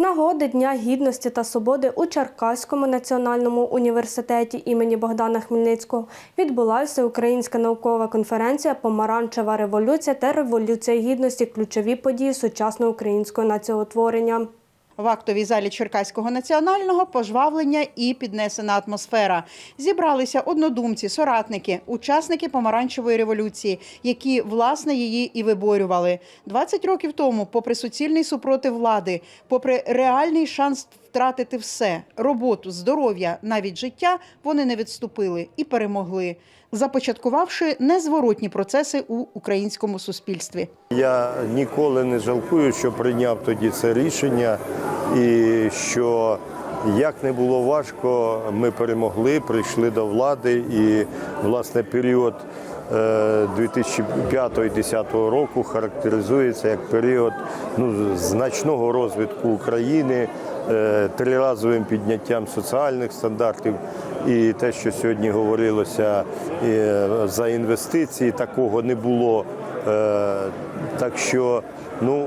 Нагоди Дня гідності та свободи у Черкаському національному університеті імені Богдана Хмельницького відбулася українська наукова конференція Помаранчева революція та революція гідності ключові події сучасного українського націотворення. В актовій залі Черкаського національного пожвавлення і піднесена атмосфера. Зібралися однодумці, соратники, учасники помаранчевої революції, які власне її і виборювали. 20 років тому, попри суцільний супротив влади, попри реальний шанс втратити все роботу, здоров'я, навіть життя, вони не відступили і перемогли, започаткувавши незворотні процеси у українському суспільстві. Я ніколи не жалкую, що прийняв тоді це рішення, і що як не було важко, ми перемогли, прийшли до влади, і власне період 2005-2010 року характеризується як період ну, значного розвитку України, е, триразовим підняттям соціальних стандартів. І те, що сьогодні говорилося е, за інвестиції, такого не було. Е, Так що, ну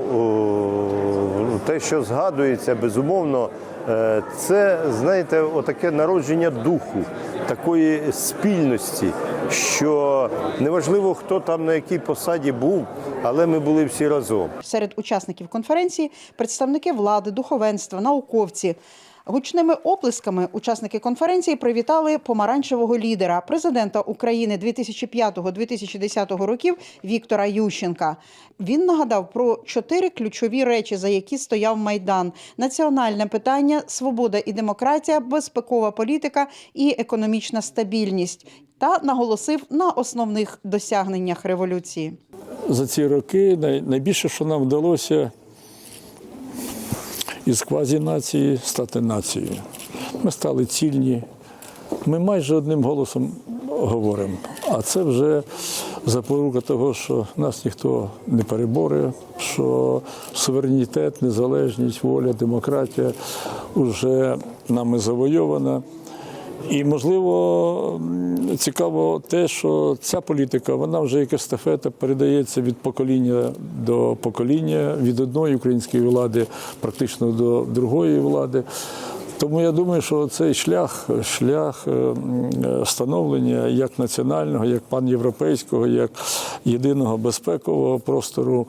те, що згадується, безумовно, е, це знаєте, отаке народження духу, такої спільності, що неважливо, хто там на якій посаді був, але ми були всі разом. Серед учасників конференції представники влади, духовенства, науковці. Гучними оплесками учасники конференції привітали помаранчевого лідера, президента України 2005-2010 років Віктора Ющенка. Він нагадав про чотири ключові речі, за які стояв майдан: національне питання, свобода і демократія, безпекова політика і економічна стабільність. Та наголосив на основних досягненнях революції. за ці роки найбільше, що нам вдалося із квазінації стати нацією. Ми стали цільні, ми майже одним голосом говоримо. А це вже запорука того, що нас ніхто не переборює, що суверенітет, незалежність, воля, демократія вже нами завойована. І можливо цікаво те, що ця політика вона вже як естафета передається від покоління до покоління, від одної української влади практично до другої влади. Тому я думаю, що цей шлях, шлях е, становлення як національного, як панєвропейського, як єдиного безпекового простору.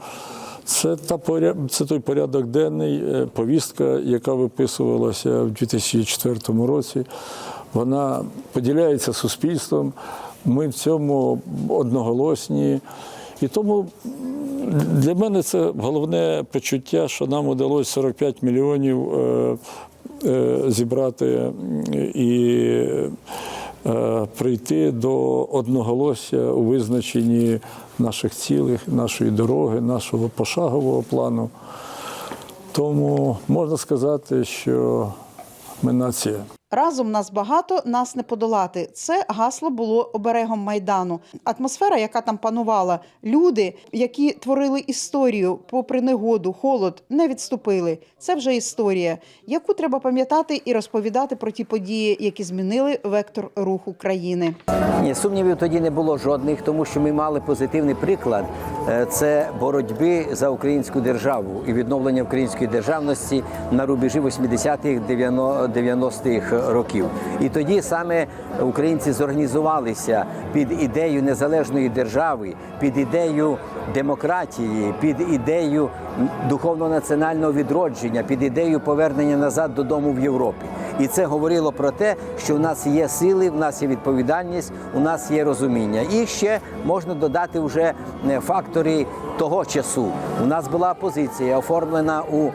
Це та це той порядок денний, е, повістка, яка виписувалася в 2004 році. Вона поділяється суспільством. Ми в цьому одноголосні. І тому для мене це головне почуття, що нам вдалося 45 мільйонів е, е, зібрати і прийти до одноголосся у визначенні наших цілей, нашої дороги, нашого пошагового плану. Тому можна сказати, що ми нація. Разом нас багато, нас не подолати. Це гасло було оберегом майдану. Атмосфера, яка там панувала, люди, які творили історію, попри негоду, холод, не відступили. Це вже історія, яку треба пам'ятати і розповідати про ті події, які змінили вектор руху країни. Ні, сумнівів тоді не було жодних, тому що ми мали позитивний приклад. Е, Це боротьби за українську державу і відновлення української державності на рубежі 80-х, 90-х років. І тоді саме українці зорганізувалися під ідею незалежної держави, під ідею демократії, під ідею духовно національного відродження, під ідею повернення назад додому в Європі. І це говорило про те, що в нас є сили, в нас є відповідальність, у нас є розуміння. І ще можна додати вже е, фактори того часу. У нас була позиція оформлена у е,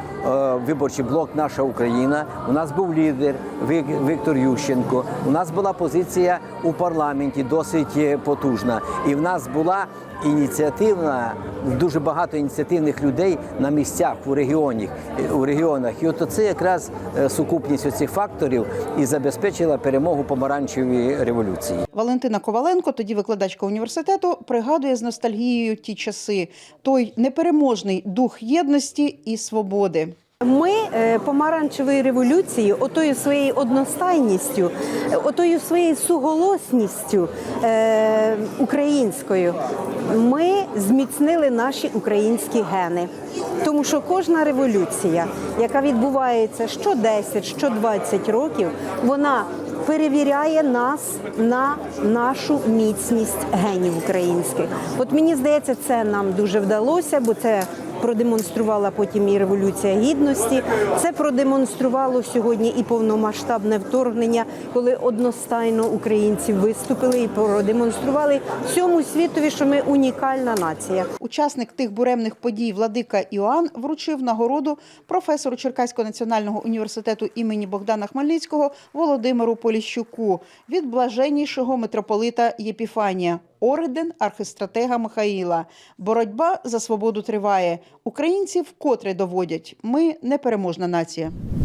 виборчий блок Наша Україна. У нас був лідер Вік- Віктор Ющенко. У нас була позиція у парламенті досить е, потужна. І в нас була ініціативна, дуже багато ініціативних людей на місцях у регіоні, у регіонах. І от це якраз е, сукупність оцих факторів і забезпечила перемогу помаранчевої революції. Валентина Коваленко, тоді викладачка університету, пригадує з ностальгією ті часи, той непереможний дух єдності і свободи. Ми е, помаранчевої революції, отою своєю одностайністю, отою своєю суголосністю е, українською, ми зміцнили наші українські гени. Тому що кожна революція, яка відбувається що 10, що 20 років, вона перевіряє нас на нашу міцність генів українських. От мені здається, це нам дуже вдалося, бо це продемонструвала потім і революція гідності. Це продемонструвало сьогодні і повномасштабне вторгнення, коли одностайно українці виступили і продемонстрували всьому світові, що ми унікальна нація. Учасник тих буремних подій Владика Іоанн вручив нагороду професору Черкаського національного університету імені Богдана Хмельницького Володимиру Поліщуку від блаженнішого митрополита Єпіфанія. Орден архистратега Михаїла. Боротьба за свободу триває. Українці вкотре доводять. Ми непереможна нація.